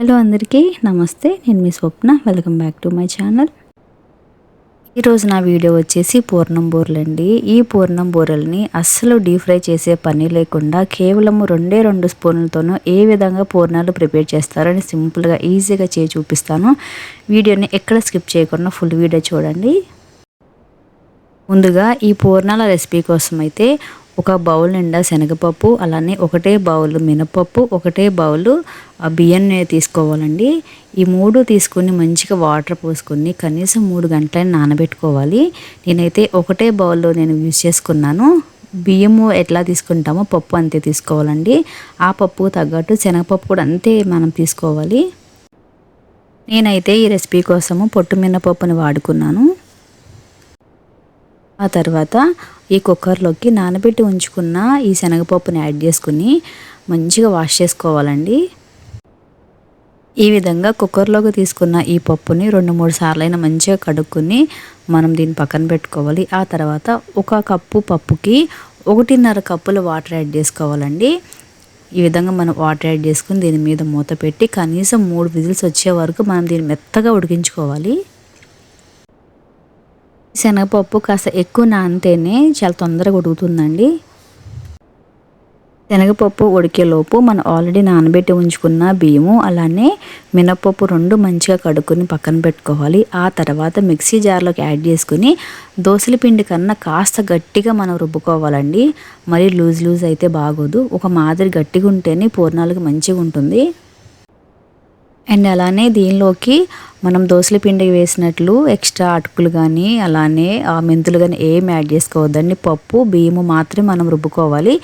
Hello అందరికీ నమస్తే. నేను మీ Swapna. Welcome back to my channel ఈరోజు నా వీడియో వచ్చేసి పూర్ణం బూరలండి ఈ పూర్ణం బూరల్ని అస్సలు డీప్ ఫ్రై చేసే పని లేకుండా కేవలం రెండే రెండు స్పూన్లతోనూ ఏ విధంగా పూర్ణాలు ప్రిపేర్ చేస్తారని సింపుల్గా ఈజీగా చేసి చూపిస్తాను. వీడియోని ఎక్కడ స్కిప్ చేయకుండా ఫుల్ వీడియో చూడండి. ముందుగా ఈ పూర్ణాల రెసిపీ కోసం అయితే ఒక బౌల్ నిండా శనగపప్పు అలానే ఒకటే బౌల్ మినపప్పు ఒకటే బౌల్ బియ్యం తీసుకోవాలండి. ఈ మూడు తీసుకుని మంచిగా వాటర్ పోసుకొని కనీసం మూడు గంటలని నానబెట్టుకోవాలి. నేనైతే ఒకటే బౌల్లో నేను యూజ్ చేసుకున్నాను. బియ్యము ఎట్లా తీసుకుంటామో పప్పు అంతే తీసుకోవాలండి. ఆ పప్పు తగ్గట్టు శనగపప్పు కూడా అంతే మనం తీసుకోవాలి. నేనైతే ఈ రెసిపీ కోసము పొట్టు మినపప్పుని వాడుకున్నాను. ఆ తర్వాత ఈ కుక్కర్లోకి నానబెట్టి ఉంచుకున్న ఈ శనగపప్పుని యాడ్ చేసుకుని మంచిగా వాష్ చేసుకోవాలండి. ఈ విధంగా కుక్కర్లోకి తీసుకున్న ఈ పప్పుని రెండు మూడు సార్లైనా మంచిగా కడుక్కొని మనం దీన్ని పక్కన పెట్టుకోవాలి. ఆ తర్వాత ఒక కప్పు పప్పుకి ఒకటిన్నర కప్పులు వాటర్ యాడ్ చేసుకోవాలండి. ఈ విధంగా మనం వాటర్ యాడ్ చేసుకుని దీని మీద మూత పెట్టి కనీసం మూడు విజిల్స్ వచ్చే వరకు మనం దీన్ని మెత్తగా ఉడికించుకోవాలి. శనగపప్పు కాస్త ఎక్కువ నానితేనే చాలా తొందరగా ఉడుకుతుందండి. శనగపప్పు ఉడికేలోపు మనం ఆల్రెడీ నానబెట్టి ఉంచుకున్న బియ్యము అలానే మినపప్పు రెండు మంచిగా కడుక్కొని పక్కన పెట్టుకోవాలి. ఆ తర్వాత మిక్సీ జార్లోకి యాడ్ చేసుకుని దోసల పిండి కన్నా కాస్త గట్టిగా మనం రుబ్బుకోవాలండి. మరీ లూజ్ లూజ్ అయితే బాగోదు. ఒక మాదిరి గట్టిగా ఉంటేనే పూర్ణాలకు మంచిగా ఉంటుంది అండ్ అలానే దీనిలోకి మనం దోసల పిండి వేసినట్లు ఎక్స్ట్రా అటుకులు కానీ అలానే మెంతులు కానీ ఏం యాడ్ చేసుకోవద్దండి. పప్పు బియ్యము మాత్రమే మనం రుబ్బుకోవాలి.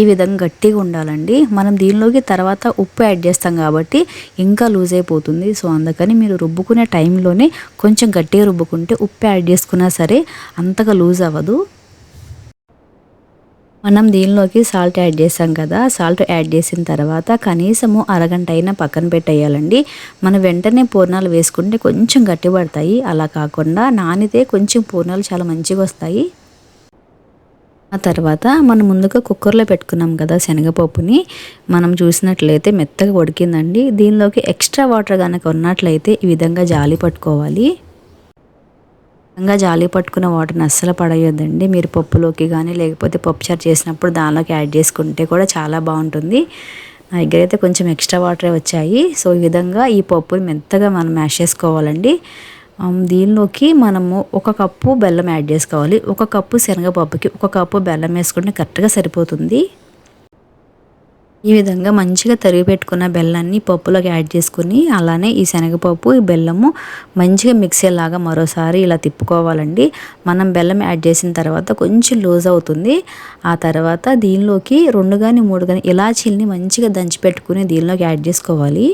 ఈ విధంగా గట్టిగా ఉండాలండి. మనం దీనిలోకి తర్వాత ఉప్పు యాడ్ చేస్తాం కాబట్టి ఇంకా లూజ్ అయిపోతుంది. సో అందుకని మీరు రుబ్బుకునే టైంలోనే కొంచెం గట్టిగా రుబ్బుకుంటే ఉప్పు యాడ్ చేసుకున్నా సరే అంతగా లూజ్ అవ్వదు. మనం దీనిలోకి సాల్ట్ యాడ్ చేసాం కదా సాల్ట్ యాడ్ చేసిన తర్వాత కనీసము అరగంట అయినా పక్కన పెట్టేయాలండి. మనం వెంటనే పూర్ణాలు వేసుకుంటే కొంచెం గట్టిపడతాయి అలా కాకుండా నానితే కొంచెం పూర్ణాలు చాలా మంచిగా వస్తాయి. ఆ తర్వాత మనం ముందుగా కుక్కర్లో పెట్టుకున్నాం కదా శనగపప్పుని. మనం చూసినట్లయితే మెత్తగా ఉడికిందండి. దీనిలోకి ఎక్స్ట్రా వాటర్ కనుక ఉన్నట్లయితే ఈ విధంగా జాలి పట్టుకోవాలి. ఇంకా జాలి పట్టుకున్న వాటర్ని అస్సలు పడేయొద్దండి. మీరు పప్పులోకి కానీ లేకపోతే పప్పుచారు చేసినప్పుడు దానిలోకి యాడ్ చేసుకుంటే కూడా చాలా బాగుంటుంది. నా దగ్గర అయితే కొంచెం ఎక్స్ట్రా వాటరే వచ్చాయి. సో ఈ విధంగా ఈ పప్పుని మెత్తగా మనం మ్యాష్ చేసుకోవాలండి. దీనిలోకి మనము ఒక కప్పు బెల్లం యాడ్ చేసుకోవాలి. ఒక కప్పు శనగపప్పుకి ఒక కప్పు బెల్లం వేసుకుంటే కరెక్ట్గా సరిపోతుంది. ఈ విధంగా మంచిగా తరిగి పెట్టుకున్న బెల్లాన్ని పప్పులోకి యాడ్ చేసుకుని అలానే ఈ శనగపప్పు ఈ బెల్లము మంచిగా మిక్సీలాగా మరోసారి ఇలా తిప్పుకోవాలండి. మనం బెల్లం యాడ్ చేసిన తర్వాత కొంచెం లూజ్ అవుతుంది. ఆ తర్వాత దీనిలోకి రెండు కానీ మూడు కానీ ఇలాచీల్ని మంచిగా దంచి పెట్టుకుని దీనిలోకి యాడ్ చేసుకోవాలి.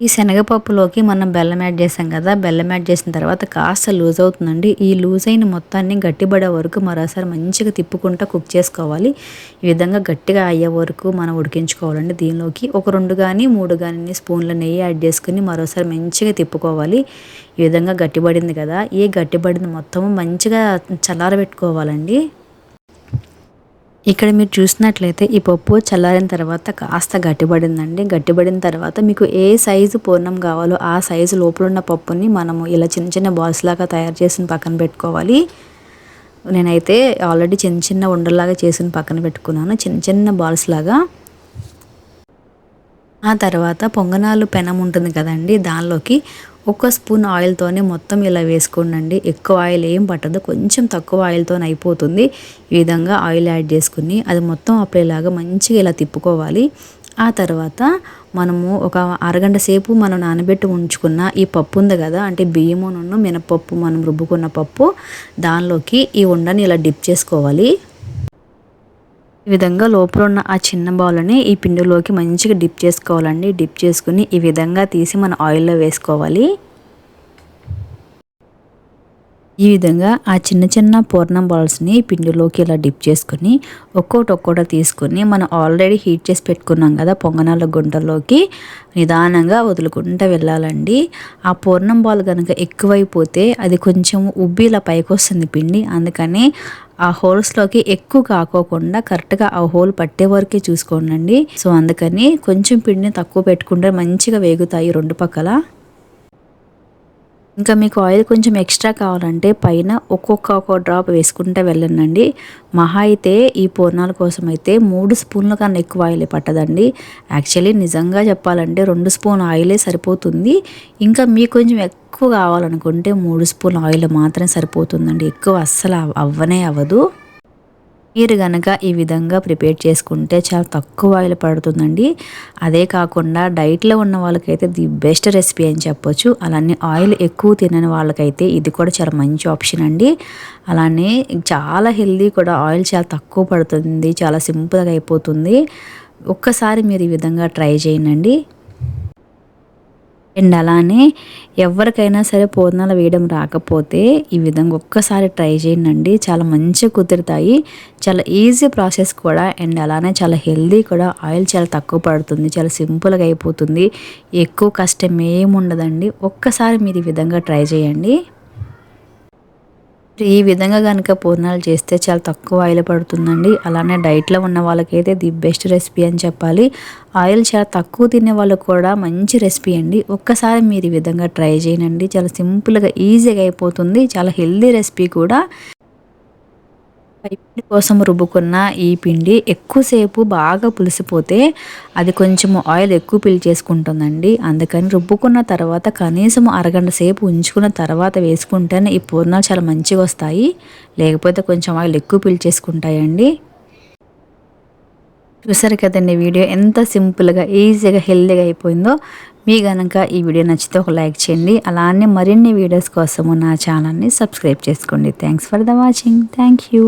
ఈ శనగపప్పులోకి మనం బెల్లం యాడ్ చేసాం కదా బెల్లం యాడ్ చేసిన తర్వాత కాస్త లూజ్ అవుతుందండి. ఈ లూజ్ అయిన మొత్తాన్ని గట్టిపడే వరకు మరోసారి మంచిగా తిప్పుకుంటూ కుక్ చేసుకోవాలి. ఈ విధంగా గట్టిగా అయ్యే వరకు మనం ఉడికించుకోవాలండి దీనిలోకి. ఒక రెండు కానీ మూడు కానీ స్పూన్ల నెయ్యి యాడ్ చేసుకుని మరోసారి మంచిగా తిప్పుకోవాలి. ఈ విధంగా గట్టిపడింది కదా ఈ గట్టిపడింది మొత్తం మంచిగా చల్లారబెట్టుకోవాలండి. ఇక్కడ మీరు చూసినట్లయితే ఈ పప్పు చల్లారిన తర్వాత కాస్త గట్టిపడిందండి. గట్టిపడిన తర్వాత మీకు ఏ సైజు పూర్ణం కావాలో ఆ సైజు లోపల ఉన్న పప్పుని మనము ఇలా చిన్న చిన్న బాల్స్ లాగా తయారు చేసిన పక్కన పెట్టుకోవాలి. నేనైతే ఆల్రెడీ చిన్న చిన్న ఉండలాగా చేసిన పక్కన పెట్టుకున్నాను. చిన్న చిన్న బాల్స్ లాగా ఆ తర్వాత పొంగనాలు పెనం ఉంటుంది కదండి దానిలోకి ఒక స్పూన్ ఆయిల్తోనే మొత్తం ఇలా వేసుకోండి ఎక్కువ ఆయిల్ ఏం పట్టదు కొంచెం తక్కువ ఆయిల్తో అయిపోతుంది. ఈ విధంగా ఆయిల్ యాడ్ చేసుకుని అది మొత్తం అప్పుడేలాగా మంచిగా ఇలా తిప్పుకోవాలి. ఆ తర్వాత మనము ఒక అరగంట సేపు మనం నానబెట్టి ఉంచుకున్న ఈ పప్పు ఉంది కదా అంటే బియ్యము నున్ను మినపప్పు మనం రుబ్బుకున్న పప్పు దానిలోకి ఈ ఉండని ఇలా డిప్ చేసుకోవాలి. ఈ విధంగా లోపల ఉన్న ఆ చిన్న బౌల్ని ఈ పిండిలోకి మంచిగా డిప్ చేసుకోవాలండి. డిప్ చేసుకుని ఈ విధంగా తీసి మన ఆయిల్లో వేసుకోవాలి. ఈ విధంగా ఆ చిన్న చిన్న పూర్ణం బాల్స్ని పిండిలోకి ఇలా డిప్ చేసుకుని ఒక్కోటి ఒక్కోటి తీసుకుని మనం ఆల్రెడీ హీట్ చేసి పెట్టుకున్నాం కదా పొంగనాల గుంటల్లోకి నిదానంగా వదులుకుంటూ వెళ్ళాలండి. ఆ పూర్ణం బాల్ కనుక ఎక్కువైపోతే అది కొంచెం ఉబ్బి ఇలా పైకి వస్తుంది పిండి. అందుకని ఆ హోల్స్లోకి ఎక్కువ కాకోకుండా కరెక్ట్గా ఆ హోల్ పట్టే వరకే చూసుకోండి సో అందుకని కొంచెం పిండిని తక్కువ పెట్టుకుంటే మంచిగా వేగుతాయి రెండు పక్కల. ఇంకా మీకు ఆయిల్ కొంచెం ఎక్స్ట్రా కావాలంటే పైన ఒక్కొక్క ఒక్కొక్క డ్రాప్ వేసుకుంటే వెళ్ళండి మహా అయితే ఈ పూర్ణాల కోసం అయితే మూడు స్పూన్ల కన్నా ఎక్కువ ఆయిల్ పట్టదండి. యాక్చువల్లీ నిజంగా చెప్పాలంటే రెండు స్పూన్ ఆయిలే సరిపోతుంది. ఇంకా మీకు కొంచెం ఎక్కువ కావాలనుకుంటే మూడు స్పూన్ ఆయిల్ మాత్రమే సరిపోతుందండి. ఎక్కువ అస్సలు అవ్వనే అవ్వదు. మీరు కనుక ఈ విధంగా ప్రిపేర్ చేసుకుంటే చాలా తక్కువ ఆయిల్ పడుతుందండి. అదే కాకుండా డైట్లో ఉన్న వాళ్ళకైతే ది బెస్ట్ రెసిపీ అని చెప్పొచ్చు. అలానే ఆయిల్ ఎక్కువ తినని వాళ్ళకైతే ఇది కూడా చాలా మంచి ఆప్షన్ అండి. అలానే చాలా హెల్దీ కూడా ఆయిల్ చాలా తక్కువ పడుతుంది చాలా సింపుల్గా అయిపోతుంది. ఒక్కసారి మీరు ఈ విధంగా ట్రై చేయండి. అండ్ అలానే ఎవరికైనా సరే పూర్ణాలు వేయడం రాకపోతే ఈ విధంగా ఒక్కసారి ట్రై చేయండి. చాలా మంచిగా కుదురుతాయి. చాలా ఈజీ ప్రాసెస్ కూడా అండ్ అలానే చాలా హెల్దీ కూడా. ఆయిల్ చాలా తక్కువ పడుతుంది. చాలా సింపుల్గా అయిపోతుంది. ఎక్కువ కష్టం ఏముండదండి. ఒక్కసారి మీరు ఈ విధంగా ట్రై చేయండి. ఈ విధంగా కనుక పూర్ణాలు చేస్తే చాలా తక్కువ ఆయిల్ పడుతుందండి. అలానే డైట్లో ఉన్న వాళ్ళకైతే ది బెస్ట్ రెసిపీ అని చెప్పాలి. ఆయిల్ చాలా తక్కువ తినే వాళ్ళకు కూడా మంచి రెసిపీ అండి. ఒక్కసారి మీరు ఈ విధంగా ట్రై చేయనండి చాలా సింపుల్గా ఈజీగా అయిపోతుంది. చాలా హెల్దీ రెసిపీ కూడా. పిండి కోసం రుబ్బుకున్న ఈ పిండి ఎక్కువసేపు బాగా పులిసిపోతే అది కొంచెం ఆయిల్ ఎక్కువ పీల్చేసుకుంటుందండి అందుకని రుబ్బుకున్న తర్వాత కనీసం అరగంట సేపు ఉంచుకున్న తర్వాత వేసుకుంటేనే ఈ పూర్ణాలు చాలా మంచిగా వస్తాయి. లేకపోతే కొంచెం ఆయిల్ ఎక్కువ పీల్చేసుకుంటాయండి చూసారు కదండి వీడియో ఎంత సింపుల్గా ఈజీగా హెల్తీగా అయిపోయిందో. మీ కనుక ఈ వీడియో నచ్చితే ఒక లైక్ చేయండి. అలానే మరిన్ని వీడియోస్ కోసము నా ఛానల్ని సబ్స్క్రైబ్ చేసుకోండి. Thanks for the watching. Thank you.